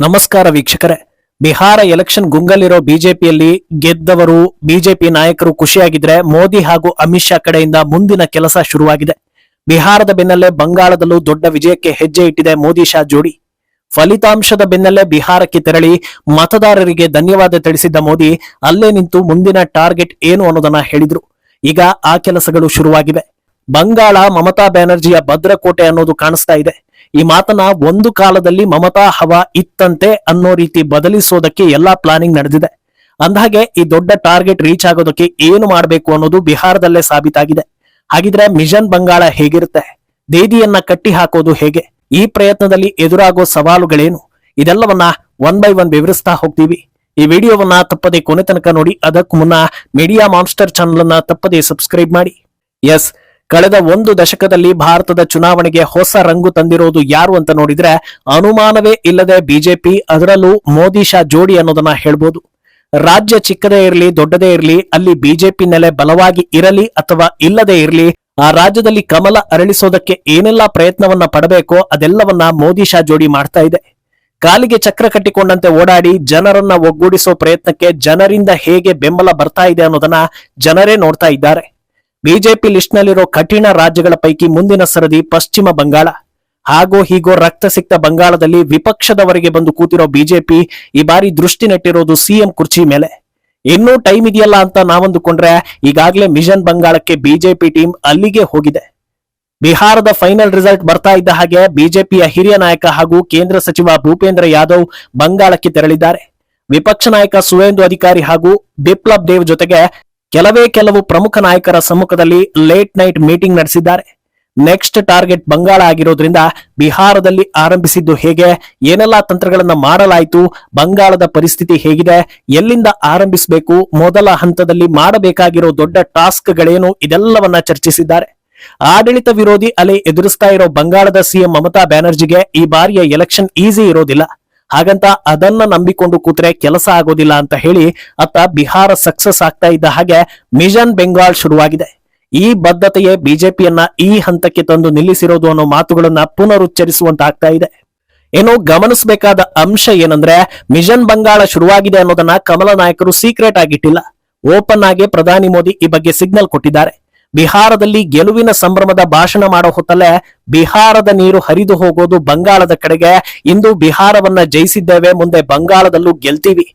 ನಮಸ್ಕಾರ ವೀಕ್ಷಕರೇ. ಬಿಹಾರ ಎಲೆಕ್ಷನ್ ಗುಂಗಲ್ಲಿರೋ ಬಿಜೆಪಿಯಲ್ಲಿ ಗೆದ್ದವರು ಬಿಜೆಪಿ ನಾಯಕರು ಖುಷಿಯಾಗಿದ್ರೆ ಮೋದಿ ಹಾಗೂ ಅಮಿತ್ ಶಾ ಕಡೆಯಿಂದ ಮುಂದಿನ ಕೆಲಸ ಶುರುವಾಗಿದೆ. ಬಿಹಾರದ ಬೆನ್ನಲ್ಲೇ ಬಂಗಾಳದಲ್ಲೂ ದೊಡ್ಡ ವಿಜಯಕ್ಕೆ ಹೆಜ್ಜೆ ಇಟ್ಟಿದೆ ಮೋದಿ ಶಾ ಜೋಡಿ. ಫಲಿತಾಂಶದ ಬೆನ್ನಲ್ಲೇ ಬಿಹಾರಕ್ಕೆ ತೆರಳಿ ಮತದಾರರಿಗೆ ಧನ್ಯವಾದ ತಿಳಿಸಿದ್ದ ಮೋದಿ, ಅಲ್ಲೇ ನಿಂತು ಮುಂದಿನ ಟಾರ್ಗೆಟ್ ಏನು ಅನ್ನೋದನ್ನ ಹೇಳಿದ್ರು. ಈಗ ಆ ಕೆಲಸಗಳು ಶುರುವಾಗಿವೆ. ಬಂಗಾಳ ಮಮತಾ ಬ್ಯಾನರ್ಜಿಯ ಭದ್ರಕೋಟೆ ಅನ್ನೋದು ಕಾಣಿಸ್ತಾ ಇದೆ. ಈ ಮಾತನ್ನ ಒಂದು ಕಾಲದಲ್ಲಿ ಮಮತಾ, ಹವಾ ಇತ್ತಂತೆ ಅನ್ನೋ ರೀತಿ ಬದಲಿಸೋದಕ್ಕೆ ಎಲ್ಲಾ ಪ್ಲಾನಿಂಗ್ ನಡೆದಿದೆ. ಅಂದಹಾಗೆ ಈ ದೊಡ್ಡ ಟಾರ್ಗೆಟ್ ರೀಚ್ ಆಗೋದಕ್ಕೆ ಏನು ಮಾಡಬೇಕು ಅನ್ನೋದು ಬಿಹಾರದಲ್ಲೇ ಸಾಬೀತಾಗಿದೆ. ಹಾಗಿದ್ರೆ ಮಿಷನ್ ಬಂಗಾಳ ಹೇಗಿರುತ್ತೆ? ದೇದಿಯನ್ನ ಕಟ್ಟಿ ಹಾಕೋದು ಹೇಗೆ? ಈ ಪ್ರಯತ್ನದಲ್ಲಿ ಎದುರಾಗೋ ಸವಾಲುಗಳೇನು? ಇದೆಲ್ಲವನ್ನ ಒನ್ ಬೈ ಒನ್ ವಿವರಿಸ್ತಾ ಹೋಗ್ತೀವಿ. ಈ ವಿಡಿಯೋವನ್ನ ತಪ್ಪದೆ ಕೊನೆ ತನಕ ನೋಡಿ, ಅದಕ್ಕೂ ಮುನ್ನ ಮೀಡಿಯಾ ಮಾನ್ಸ್ಟರ್ ಚಾನಲ್ ಅನ್ನ ತಪ್ಪದೆ ಸಬ್ಸ್ಕ್ರೈಬ್ ಮಾಡಿ. ಎಸ್ ಕಳೆದ ಒಂದು ದಶಕದಲ್ಲಿ ಭಾರತದ ಚುನಾವಣೆಗೆ ಹೊಸ ರಂಗು ತಂದಿರೋದು ಯಾರು ಅಂತ ನೋಡಿದ್ರೆ ಅನುಮಾನವೇ ಇಲ್ಲದೆ ಬಿಜೆಪಿ, ಅದರಲ್ಲೂ ಮೋದಿ ಶಾ ಜೋಡಿ ಅನ್ನೋದನ್ನ ಹೇಳ್ಬೋದು. ರಾಜ್ಯ ಚಿಕ್ಕದೇ ಇರಲಿ, ದೊಡ್ಡದೇ ಇರಲಿ, ಅಲ್ಲಿ ಬಿಜೆಪಿ ನೆಲೆ ಬಲವಾಗಿ ಇರಲಿ ಅಥವಾ ಇಲ್ಲದೇ ಇರಲಿ, ಆ ರಾಜ್ಯದಲ್ಲಿ ಕಮಲ ಅರಳಿಸೋದಕ್ಕೆ ಏನೆಲ್ಲಾ ಪ್ರಯತ್ನವನ್ನ ಪಡಬೇಕೋ ಅದೆಲ್ಲವನ್ನ ಮೋದಿ ಶಾ ಜೋಡಿ ಮಾಡ್ತಾ ಇದೆ. ಕಾಲಿಗೆ ಚಕ್ರ ಕಟ್ಟಿಕೊಂಡಂತೆ ಓಡಾಡಿ ಜನರನ್ನ ಒಗ್ಗೂಡಿಸೋ ಪ್ರಯತ್ನಕ್ಕೆ ಜನರಿಂದ ಹೇಗೆ ಬೆಂಬಲ ಬರ್ತಾ ಇದೆ ಅನ್ನೋದನ್ನ ಜನರೇ ನೋಡ್ತಾ ಇದ್ದಾರೆ. ಬಿಜೆಪಿ ಲಿಸ್ಟ್ನಲ್ಲಿರೋ ಕಠಿಣ ರಾಜ್ಯಗಳ ಪೈಕಿ ಮುಂದಿನ ಸರದಿ ಪಶ್ಚಿಮ ಬಂಗಾಳ. ಹಾಗೋ ಹೀಗೋ ರಕ್ತ ಸಿಕ್ತ ಬಂಗಾಳದಲ್ಲಿ ವಿಪಕ್ಷದವರೆಗೆ ಬಂದು ಕೂತಿರೋ ಬಿಜೆಪಿ ಈ ಬಾರಿ ದೃಷ್ಟಿ ನೆಟ್ಟಿರೋದು ಸಿಎಂ ಕುರ್ಚಿ ಮೇಲೆ. ಇನ್ನೂ ಟೈಮ್ ಇದೆಯಲ್ಲ ಅಂತ ನಾವಂದುಕೊಂಡ್ರೆ ಈಗಾಗಲೇ ಮಿಷನ್ ಬಂಗಾಳಕ್ಕೆ ಬಿಜೆಪಿ ಟೀಮ್ ಅಲ್ಲಿಗೆ ಹೋಗಿದೆ. ಬಿಹಾರದ ಫೈನಲ್ ರಿಸಲ್ಟ್ ಬರ್ತಾ ಇದ್ದ ಹಾಗೆ ಬಿಜೆಪಿಯ ಹಿರಿಯ ನಾಯಕ ಹಾಗೂ ಕೇಂದ್ರ ಸಚಿವ ಭೂಪೇಂದ್ರ ಯಾದವ್ ಬಂಗಾಳಕ್ಕೆ ತೆರಳಿದ್ದಾರೆ. ವಿಪಕ್ಷ ನಾಯಕ ಸುವೇಂದು ಅಧಿಕಾರಿ ಹಾಗೂ ಬಿಪ್ಲಬ್ ದೇವ್ ಜೊತೆಗೆ ಕೆಲವೇ ಕೆಲವು ಪ್ರಮುಖ ನಾಯಕರ ಸಮ್ಮುಖದಲ್ಲಿ ಲೇಟ್ ನೈಟ್ ಮೀಟಿಂಗ್ ನಡೆಸಿದ್ದಾರೆ. ನೆಕ್ಸ್ಟ್ ಟಾರ್ಗೆಟ್ ಬಂಗಾಳ ಆಗಿರೋದ್ರಿಂದ ಬಿಹಾರದಲ್ಲಿ ಆರಂಭಿಸಿದ್ದು ಹೇಗೆ? ಏನೆಲ್ಲಾ ತಂತ್ರಗಳನ್ನ ಮಾಡಲಾಯಿತು? ಬಂಗಾಳದ ಪರಿಸ್ಥಿತಿ ಹೇಗಿದೆ? ಎಲ್ಲಿಂದ ಆರಂಭಿಸಬೇಕು? ಮೊದಲ ಹಂತದಲ್ಲಿ ಮಾಡಬೇಕಾಗಿರೋ ದೊಡ್ಡ ಟಾಸ್ಕ್ಗಳೇನು ಇದೆಲ್ಲವನ್ನ ಚರ್ಚಿಸಿದ್ದಾರೆ. ಆಡಳಿತ ವಿರೋಧಿ ಅಲೆ ಎದುರಿಸ್ತಾ ಇರೋ ಬಂಗಾಳದ ಸಿಎಂ ಮಮತಾ ಬ್ಯಾನರ್ಜಿಗೆ ಈ ಬಾರಿಯ ಎಲೆಕ್ಷನ್ ಈಸಿ ಇರೋದಿಲ್ಲ. ಹಾಗಂತ ಅದನ್ನ ನಂಬಿಕೊಂಡು ಕೂತ್ರೆ ಕೆಲಸ ಆಗೋದಿಲ್ಲ ಅಂತ ಹೇಳಿ ಅತ್ತ ಬಿಹಾರ ಸಕ್ಸಸ್ ಆಗ್ತಾ ಇದ್ದ ಹಾಗೆ ಮಿಷನ್ ಬೆಂಗಾಲ್ ಶುರುವಾಗಿದೆ. ಈ ಬದ್ಧತೆಯೇ ಬಿಜೆಪಿಯನ್ನ ಈ ಹಂತಕ್ಕೆ ತಂದು ನಿಲ್ಲಿಸಿರೋದು ಅನ್ನೋ ಮಾತುಗಳನ್ನ ಪುನರುಚ್ಚರಿಸುವಂತಾಗ್ತಾ ಇದೆ. ಏನು ಗಮನಿಸಬೇಕಾದ ಅಂಶ ಏನಂದ್ರೆ ಮಿಷನ್ ಬಂಗಾಳ ಶುರುವಾಗಿದೆ ಅನ್ನೋದನ್ನ ಕಮಲ ನಾಯಕರು ಸೀಕ್ರೆಟ್ ಆಗಿಟ್ಟಿಲ್ಲ. ಓಪನ್ ಆಗಿ ಪ್ರಧಾನಿ ಮೋದಿ ಈ ಬಗ್ಗೆ ಸಿಗ್ನಲ್ ಕೊಟ್ಟಿದ್ದಾರೆ. ಬಿಹಾರದಲ್ಲಿ ಗೆಲುವಿನ ಸಂಭ್ರಮದ ಭಾಷಣ ಮಾಡೋ ಹೊತ್ತಲ್ಲೇ ಬಿಹಾರದ ನೀರು ಹರಿದು ಹೋಗೋದು ಬಂಗಾಳದ ಕಡೆಗೆ. ಇಂದು ಬಿಹಾರವನ್ನ ಜಯಿಸಿದ್ದೇವೆ, ಮುಂದೆ ಬಂಗಾಳದಲ್ಲೂ ಗೆಲ್ತೀವಿ.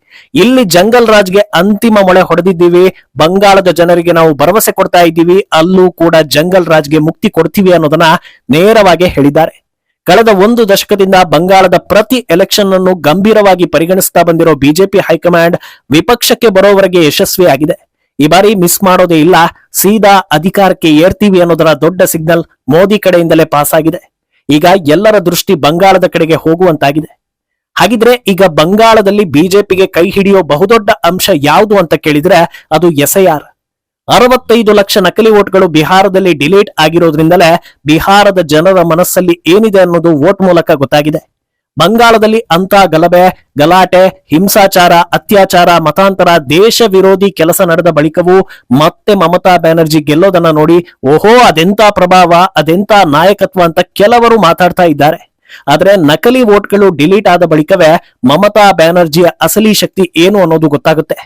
ಇಲ್ಲಿ ಜಂಗಲ್ ರಾಜ್ಗೆ ಅಂತಿಮ ಮೊಳೆ ಹೊಡೆದಿದ್ದೀವಿ. ಬಂಗಾಳದ ಜನರಿಗೆ ನಾವು ಭರವಸೆ ಕೊಡ್ತಾ ಇದ್ದೀವಿ. ಅಲ್ಲೂ ಕೂಡ ಜಂಗಲ್ ರಾಜ್ಗೆ ಮುಕ್ತಿ ಕೊಡ್ತೀವಿ ಅನ್ನೋದನ್ನ ನೇರವಾಗಿ ಹೇಳಿದ್ದಾರೆ. ಕಳೆದ ಒಂದು ದಶಕದಿಂದ ಬಂಗಾಳದ ಪ್ರತಿ ಎಲೆಕ್ಷನ್ ಅನ್ನು ಗಂಭೀರವಾಗಿ ಪರಿಗಣಿಸ್ತಾ ಬಂದಿರೋ ಬಿಜೆಪಿ ಹೈಕಮಾಂಡ್ ವಿಪಕ್ಷಕ್ಕೆ ಬರೋವರೆಗೆ ಯಶಸ್ವಿಯಾಗಿದೆ. ಈ ಬಾರಿ ಮಿಸ್ ಮಾಡೋದೇ ಇಲ್ಲ. ಸೀದಾ ಅಧಿಕಾರಕ್ಕೆ ಏರ್ತೀವಿ ಅನ್ನೋದರ ದೊಡ್ಡ ಸಿಗ್ನಲ್ ಮೋದಿ ಕಡೆಯಿಂದಲೇ ಪಾಸ್ ಆಗಿದೆ ಈಗ ಎಲ್ಲರ ದೃಷ್ಟಿ ಬಂಗಾಳದ ಕಡೆಗೆ ಹೋಗುವಂತಾಗಿದೆ. ಹಾಗಿದ್ರೆ ಈಗ ಬಂಗಾಳದಲ್ಲಿ ಬಿಜೆಪಿಗೆ ಕೈ ಹಿಡಿಯೋ ಬಹುದೊಡ್ಡ ಅಂಶ ಯಾವುದು ಅಂತ ಕೇಳಿದ್ರೆ ಅದು ಎಸ್ಐಆರ್. ಅರವತ್ತೈದು ಲಕ್ಷ ನಕಲಿ ಓಟ್ಗಳು ಬಿಹಾರದಲ್ಲಿ ಡಿಲೀಟ್ ಆಗಿರೋದ್ರಿಂದಲೇ ಬಿಹಾರದ ಜನರ ಮನಸ್ಸಲ್ಲಿ ಏನಿದೆ ಅನ್ನೋದು ವೋಟ್ ಮೂಲಕ ಗೊತ್ತಾಗಿದೆ. ಬಂಗಾಳದಲ್ಲಿ ಅಂತ ಗಲಭೆ, ಗಲಾಟೆ, ಹಿಂಸಾಚಾರ, ಅತ್ಯಾಚಾರ, ಮತಾಂತರ, ದೇಶ ವಿರೋಧಿ ಕೆಲಸ ನಡೆದ ಬಳಿಕವೂ ಮತ್ತೆ ಮಮತಾ ಬ್ಯಾನರ್ಜಿ ಗೆಲ್ಲೋದನ್ನ ನೋಡಿ ಓಹೋ ಅದೆಂತ ಪ್ರಭಾವ ಅದೆಂತ ನಾಯಕತ್ವ ಅಂತ ಕೆಲವರು ಮಾತಾಡ್ತಾ ಇದ್ದಾರೆ. ಆದ್ರೆ ನಕಲಿ ವೋಟ್ಗಳು ಡಿಲೀಟ್ ಆದ ಬಳಿಕವೇ ಮಮತಾ ಬ್ಯಾನರ್ಜಿಯ ಅಸಲಿ ಶಕ್ತಿ ಏನು ಅನ್ನೋದು ಗೊತ್ತಾಗುತ್ತೆ.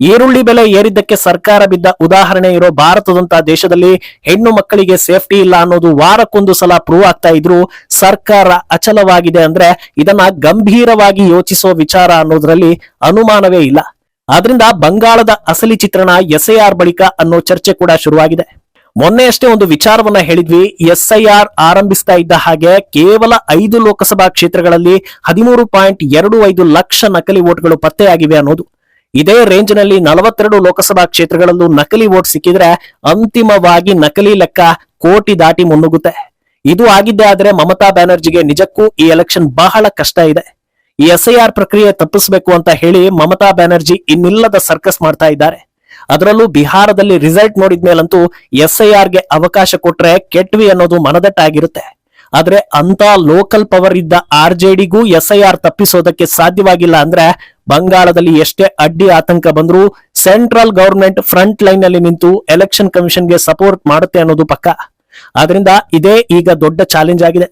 ಈರುಳ್ಳಿ ಬೆಲೆ ಏರಿದ್ದಕ್ಕೆ ಸರ್ಕಾರ ಬಿದ್ದ ಉದಾಹರಣೆ ಇರೋ ಭಾರತದಂತ ದೇಶದಲ್ಲಿ ಹೆಣ್ಣು ಮಕ್ಕಳಿಗೆ ಸೇಫ್ಟಿ ಇಲ್ಲ ಅನ್ನೋದು ವಾರಕ್ಕೊಂದು ಸಲ ಪ್ರೂವ್ ಆಗ್ತಾ ಇದ್ರು ಸರ್ಕಾರ ಅಚಲವಾಗಿದೆ ಅಂದ್ರೆ ಇದನ್ನ ಗಂಭೀರವಾಗಿ ಯೋಚಿಸೋ ವಿಚಾರ ಅನ್ನೋದ್ರಲ್ಲಿ ಅನುಮಾನವೇ ಇಲ್ಲ. ಆದ್ರಿಂದ ಬಂಗಾಳದ ಅಸಲಿ ಚಿತ್ರಣ ಎಸ್ಐಆರ್ ಬಳಿಕ ಅನ್ನೋ ಚರ್ಚೆ ಕೂಡ ಶುರುವಾಗಿದೆ. ಮೊನ್ನೆಯಷ್ಟೇ ಒಂದು ವಿಚಾರವನ್ನ ಹೇಳಿದ್ವಿ. ಎಸ್ಐಆರ್ ಆರಂಭಿಸ್ತಾ ಇದ್ದ ಹಾಗೆ ಕೇವಲ ಐದು ಲೋಕಸಭಾ ಕ್ಷೇತ್ರಗಳಲ್ಲಿ ಹದಿಮೂರು ಪಾಯಿಂಟ್ ಎರಡು ಐದು ಲಕ್ಷ ನಕಲಿ ವೋಟ್ಗಳು ಪತ್ತೆಯಾಗಿವೆ ಅನ್ನೋದು. ಇದೇ ರೇಂಜ್ನಲ್ಲಿ ನಲವತ್ತೆರಡು ಲೋಕಸಭಾ ಕ್ಷೇತ್ರಗಳಲ್ಲೂ ನಕಲಿ ವೋಟ್ ಸಿಕ್ಕಿದ್ರೆ ಅಂತಿಮವಾಗಿ ನಕಲಿ ಲೆಕ್ಕ ಕೋಟಿ ದಾಟಿ ಮುನ್ನುಗ್ಗುತ್ತೆ. ಇದು ಆಗಿದ್ದೇ ಆದ್ರೆ ಮಮತಾ ಬ್ಯಾನರ್ಜಿಗೆ ನಿಜಕ್ಕೂ ಈ ಎಲೆಕ್ಷನ್ ಬಹಳ ಕಷ್ಟ ಇದೆ. ಈ ಎಸ್ಐಆರ್ ಪ್ರಕ್ರಿಯೆ ತಪ್ಪಿಸಬೇಕು ಅಂತ ಹೇಳಿ ಮಮತಾ ಬ್ಯಾನರ್ಜಿ ಇನ್ನಿಲ್ಲದ ಸರ್ಕಸ್ ಮಾಡ್ತಾ ಇದ್ದಾರೆ. ಅದರಲ್ಲೂ ಬಿಹಾರದಲ್ಲಿ ರಿಸಲ್ಟ್ ನೋಡಿದ್ಮೇಲಂತೂ ಎಸ್ಐಆರ್ಗೆ ಅವಕಾಶ ಕೊಟ್ರೆ ಕೆಟ್ವಿ ಅನ್ನೋದು ಮನದಟ್ಟಾಗಿರುತ್ತೆ. ಆದ್ರೆ ಅಂತ ಲೋಕಲ್ ಪವರ್ ಇದ್ದ ಆರ್ ಜೆ ಡಿಗೂ ಎಸ್ಐಆರ್ ತಪ್ಪಿಸೋದಕ್ಕೆ ಸಾಧ್ಯವಾಗಿಲ್ಲ ಅಂದ್ರೆ ಬಂಗಾಳದಲ್ಲಿ ಎಷ್ಟೇ ಅಡ್ಡಿ ಆತಂಕ ಬಂದರೂ ಸೆಂಟ್ರಲ್ ಗವರ್ಮೆಂಟ್ ಫ್ರಂಟ್ ಲೈನ್ ಅಲ್ಲಿ ನಿಂತು ಎಲೆಕ್ಷನ್ ಕಮಿಷನ್ಗೆ ಸಪೋರ್ಟ್ ಮಾಡುತ್ತೆ ಅನ್ನೋದು ಪಕ್ಕ. ಆದ್ರಿಂದ ಇದೇ ಈಗ ದೊಡ್ಡ ಚಾಲೆಂಜ್ ಆಗಿದೆ.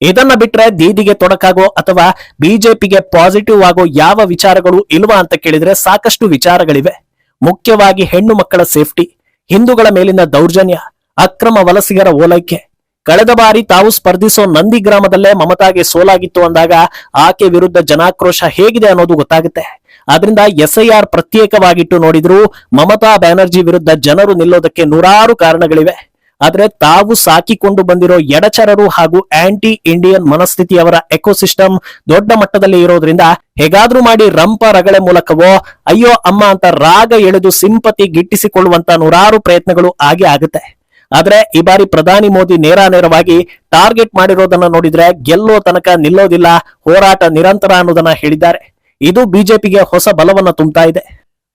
ಇದನ್ನ ಬಿಟ್ರೆ ದೀದಿಗೆ ತೊಡಕಾಗೋ ಅಥವಾ ಬಿಜೆಪಿಗೆ ಪಾಸಿಟಿವ್ ಆಗೋ ಯಾವ ವಿಚಾರಗಳು ಇಲ್ವಾ ಅಂತ ಕೇಳಿದ್ರೆ ಸಾಕಷ್ಟು ವಿಚಾರಗಳಿವೆ. ಮುಖ್ಯವಾಗಿ ಹೆಣ್ಣು ಮಕ್ಕಳ ಸೇಫ್ಟಿ ಹಿಂದೂಗಳ ಮೇಲಿನ ದೌರ್ಜನ್ಯ, ಅಕ್ರಮ ವಲಸಿಗರ ಓಲೈಕೆ ಕಳೆದ ಬಾರಿ ತಾವು ಸ್ಪರ್ಧಿಸೋ ನಂದಿ ಗ್ರಾಮದಲ್ಲೇ ಮಮತಾಗೆ ಸೋಲಾಗಿತ್ತು ಅಂದಾಗ ಆಕೆ ವಿರುದ್ಧ ಜನಾಕ್ರೋಶ ಹೇಗಿದೆ ಅನ್ನೋದು ಗೊತ್ತಾಗುತ್ತೆ. ಆದ್ರಿಂದ ಎಸ್ಐಆರ್ ಪ್ರತ್ಯೇಕವಾಗಿಟ್ಟು ನೋಡಿದ್ರು ಮಮತಾ ಬ್ಯಾನರ್ಜಿ ವಿರುದ್ಧ ಜನರು ನಿಲ್ಲೋದಕ್ಕೆ ನೂರಾರು ಕಾರಣಗಳಿವೆ. ಆದ್ರೆ ತಾವು ಸಾಕಿಕೊಂಡು ಬಂದಿರೋ ಎಡಚರರು ಹಾಗೂ ಆಂಟಿ ಇಂಡಿಯನ್ ಮನಸ್ಥಿತಿಯವರ ಎಕೋಸಿಸ್ಟಮ್ ದೊಡ್ಡ ಮಟ್ಟದಲ್ಲಿ ಇರೋದ್ರಿಂದ ಹೇಗಾದ್ರೂ ಮಾಡಿ ರಂಪ ರಗಳೆ ಮೂಲಕವೋ ಅಯ್ಯೋ ಅಮ್ಮ ಅಂತ ರಾಗ ಎಳೆದು ಸಿಂಪತಿ ಗಿಟ್ಟಿಸಿಕೊಳ್ಳುವಂತ ನೂರಾರು ಪ್ರಯತ್ನಗಳು ಆಗೇ ಆಗುತ್ತೆ. ಆದ್ರೆ ಈ ಬಾರಿ ಪ್ರಧಾನಿ ಮೋದಿ ನೇರ ನೇರವಾಗಿ ಟಾರ್ಗೆಟ್ ಮಾಡಿರೋದನ್ನ ನೋಡಿದ್ರೆ ಗೆಲ್ಲೋ ತನಕ ನಿಲ್ಲೋದಿಲ್ಲ, ಹೋರಾಟ ನಿರಂತರ ಅನ್ನೋದನ್ನ ಹೇಳಿದ್ದಾರೆ. ಇದು ಬಿಜೆಪಿಗೆ ಹೊಸ ಬಲವನ್ನ ತುಂಬುತ್ತಾ ಇದೆ.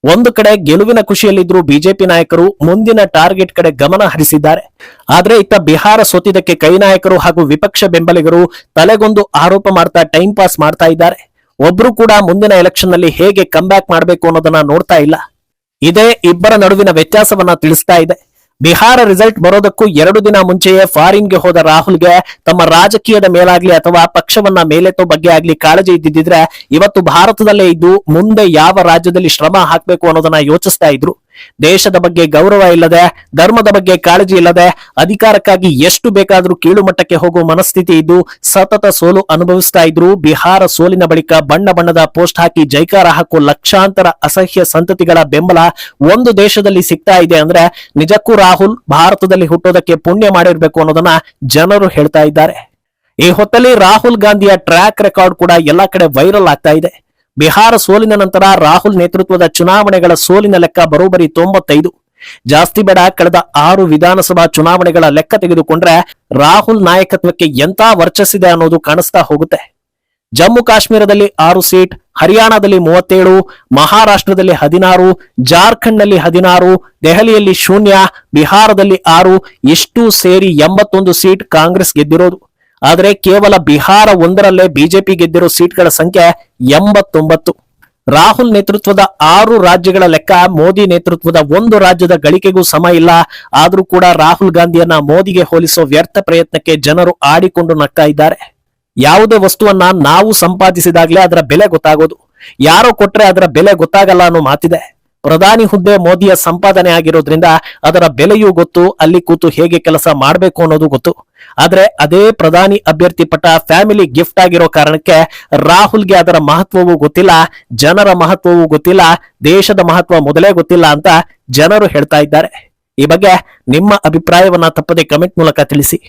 ಒಂದು ಕಡೆ ಗೆಲುವಿನ ಖುಷಿಯಲ್ಲಿದ್ರು ಬಿಜೆಪಿ ನಾಯಕರು ಮುಂದಿನ ಟಾರ್ಗೆಟ್ ಕಡೆ ಗಮನ ಹರಿಸಿದ್ದಾರೆ. ಆದ್ರೆ ಇತ್ತ ಬಿಹಾರ ಸೋತಿದ್ದಕ್ಕೆ ಕೈ ನಾಯಕರು ಹಾಗೂ ವಿಪಕ್ಷ ಬೆಂಬಲಿಗರು ತಲೆಗೊಂದು ಆರೋಪ ಮಾಡ್ತಾ ಟೈಮ್ ಪಾಸ್ ಮಾಡ್ತಾ ಇದ್ದಾರೆ. ಒಬ್ರು ಕೂಡ ಮುಂದಿನ ಎಲೆಕ್ಷನ್ನಲ್ಲಿ ಹೇಗೆ ಕಮ್ ಬ್ಯಾಕ್ ಮಾಡಬೇಕು ಅನ್ನೋದನ್ನ ನೋಡ್ತಾ ಇಲ್ಲ. ಇದೇ ಇಬ್ಬರ ನಡುವಿನ ವ್ಯತ್ಯಾಸವನ್ನ ತಿಳಿಸ್ತಾ ಇದೆ. ಬಿಹಾರ ರಿಸಲ್ಟ್ ಬರೋದಕ್ಕೂ ಎರಡು ದಿನ ಮುಂಚೆಯೇ ಫಾರಿನ್ಗೆ ಹೋದ ರಾಹುಲ್ಗೆ ತಮ್ಮ ರಾಜಕೀಯದ ಮೇಲಾಗ್ಲಿ ಅಥವಾ ಪಕ್ಷವನ್ನ ಮೇಲೆತ್ತೋ ಬಗ್ಗೆ ಆಗ್ಲಿ ಕಾಳಜಿ ಇದ್ದಿದ್ರೆ ಇವತ್ತು ಭಾರತದಲ್ಲೇ ಇದ್ದು ಮುಂದೆ ಯಾವ ರಾಜ್ಯದಲ್ಲಿ ಶ್ರಮ ಹಾಕಬೇಕು ಅನ್ನೋದನ್ನ ಯೋಚಿಸ್ತಾ ಇದ್ರು. ದೇಶದ ಬಗ್ಗೆ ಗೌರವ ಇಲ್ಲದೆ, ಧರ್ಮದ ಬಗ್ಗೆ ಕಾಳಜಿ ಇಲ್ಲದೆ, ಅಧಿಕಾರಕ್ಕಾಗಿ ಎಷ್ಟು ಬೇಕಾದರೂ ಕೀಳು ಮಟ್ಟಕ್ಕೆ ಹೋಗುವ ಮನಸ್ಥಿತಿ ಇದ್ದು, ಸತತ ಸೋಲು ಅನುಭವಿಸ್ತಾ ಇದ್ರು, ಬಿಹಾರ ಸೋಲಿನ ಬಳಿಕ ಬಣ್ಣ ಬಣ್ಣದ ಪೋಸ್ಟ್ ಹಾಕಿ ಜೈಕಾರ ಹಾಕುವ ಲಕ್ಷಾಂತರ ಅಸಹ್ಯ ಸಂತತಿಗಳ ಬೆಂಬಲ ಒಂದು ದೇಶದಲ್ಲಿ ಸಿಗ್ತಾ ಇದೆ ಅಂದ್ರೆ, ನಿಜಕ್ಕೂ ರಾಹುಲ್ ಭಾರತದಲ್ಲಿ ಹುಟ್ಟೋದಕ್ಕೆ ಪುಣ್ಯ ಮಾಡಿರ್ಬೇಕು ಅನ್ನೋದನ್ನ ಜನರು ಹೇಳ್ತಾ ಇದ್ದಾರೆ. ಈ ಹೊತ್ತಲ್ಲಿ ರಾಹುಲ್ ಗಾಂಧಿಯ ಟ್ರ್ಯಾಕ್ ರೆಕಾರ್ಡ್ ಕೂಡ ಎಲ್ಲಾ ಕಡೆ ವೈರಲ್ ಆಗ್ತಾ ಇದೆ. ಬಿಹಾರ ಸೋಲಿನ ನಂತರ ರಾಹುಲ್ ನೇತೃತ್ವದ ಚುನಾವಣೆಗಳ ಸೋಲಿನ ಲೆಕ್ಕ ಬರೋಬರಿ ತೊಂಬತ್ತೈದು. ಜಾಸ್ತಿ ಬೇಡ, ಕಳೆದ ಆರು ವಿಧಾನಸಭಾ ಚುನಾವಣೆಗಳ ಲೆಕ್ಕ ತೆಗೆದುಕೊಂಡ್ರೆ ರಾಹುಲ್ ನಾಯಕತ್ವಕ್ಕೆ ಎಂತ ವರ್ಚಸ್ಸಿದೆ ಅನ್ನೋದು ಕಾಣಿಸ್ತಾ ಹೋಗುತ್ತೆ. ಜಮ್ಮು ಕಾಶ್ಮೀರದಲ್ಲಿ ಆರು ಸೀಟ್, ಹರಿಯಾಣದಲ್ಲಿ ಮೂವತ್ತೇಳು, ಮಹಾರಾಷ್ಟ್ರದಲ್ಲಿ ಹದಿನಾರು, ಜಾರ್ಖಂಡ್ನಲ್ಲಿ ಹದಿನಾರು, ದೆಹಲಿಯಲ್ಲಿ ಶೂನ್ಯ, ಬಿಹಾರದಲ್ಲಿ ಆರು, ಇಷ್ಟು ಸೇರಿ ಎಂಬತ್ತೊಂದು ಸೀಟ್ ಕಾಂಗ್ರೆಸ್ ಗೆದ್ದಿರೋದು. ಆದರೆ ಕೇವಲ ಬಿಹಾರ ಒಂದರಲ್ಲೇ ಬಿಜೆಪಿ ಗೆದ್ದಿರೋ ಸೀಟ್ಗಳ ಸಂಖ್ಯೆ ಎಂಬತ್ತೊಂಬತ್ತು. ರಾಹುಲ್ ನೇತೃತ್ವದ ಆರು ರಾಜ್ಯಗಳ ಲೆಕ್ಕ ಮೋದಿ ನೇತೃತ್ವದ ಒಂದು ರಾಜ್ಯದ ಗಳಿಕೆಗೂ ಸಮ ಇಲ್ಲ. ಆದರೂ ಕೂಡ ರಾಹುಲ್ ಗಾಂಧಿಯನ್ನ ಮೋದಿಗೆ ಹೋಲಿಸೋ ವ್ಯರ್ಥ ಪ್ರಯತ್ನಕ್ಕೆ ಜನರು ಆಡಿಕೊಂಡು ನಗ್ತಾ ಇದ್ದಾರೆ. ಯಾವುದೇ ವಸ್ತುವನ್ನ ನಾವು ಸಂಪಾದಿಸಿದಾಗಲೇ ಅದರ ಬೆಲೆ ಗೊತ್ತಾಗೋದು. ಯಾರೋ ಕೊಟ್ರೆ ಅದರ ಬೆಲೆ ಗೊತ್ತಾಗಲ್ಲ ಅನ್ನೋ ಮಾತಿದೆ. ಪ್ರಧಾನಿ ಹುದ್ದೆ ಮೋದಿಯ ಸಂಪಾದನೆ ಆಗಿರೋದ್ರಿಂದ ಅದರ ಬೆಲೆಯೂ ಗೊತ್ತು, ಅಲ್ಲಿ ಕೂತು ಹೇಗೆ ಕೆಲಸ ಮಾಡಬೇಕು ಅನ್ನೋದು ಗೊತ್ತು. ಆದ್ರೆ ಅದೇ ಪ್ರಧಾನಿ ಅಭ್ಯರ್ಥಿ ಪಟ್ಟ ಫ್ಯಾಮಿಲಿ ಗಿಫ್ಟ್ ಆಗಿರೋ ಕಾರಣಕ್ಕೆ ರಾಹುಲ್ಗೆ ಅದರ ಮಹತ್ವವೂ ಗೊತ್ತಿಲ್ಲ, ಜನರ ಮಹತ್ವವೂ ಗೊತ್ತಿಲ್ಲ, ದೇಶದ ಮಹತ್ವ ಮೊದಲೇ ಗೊತ್ತಿಲ್ಲ ಅಂತ ಜನರು ಹೇಳ್ತಾ ಇದ್ದಾರೆ. ಈ ಬಗ್ಗೆ ನಿಮ್ಮ ಅಭಿಪ್ರಾಯವನ್ನ ತಪ್ಪದೆ ಕಮೆಂಟ್ ಮೂಲಕ ತಿಳಿಸಿ.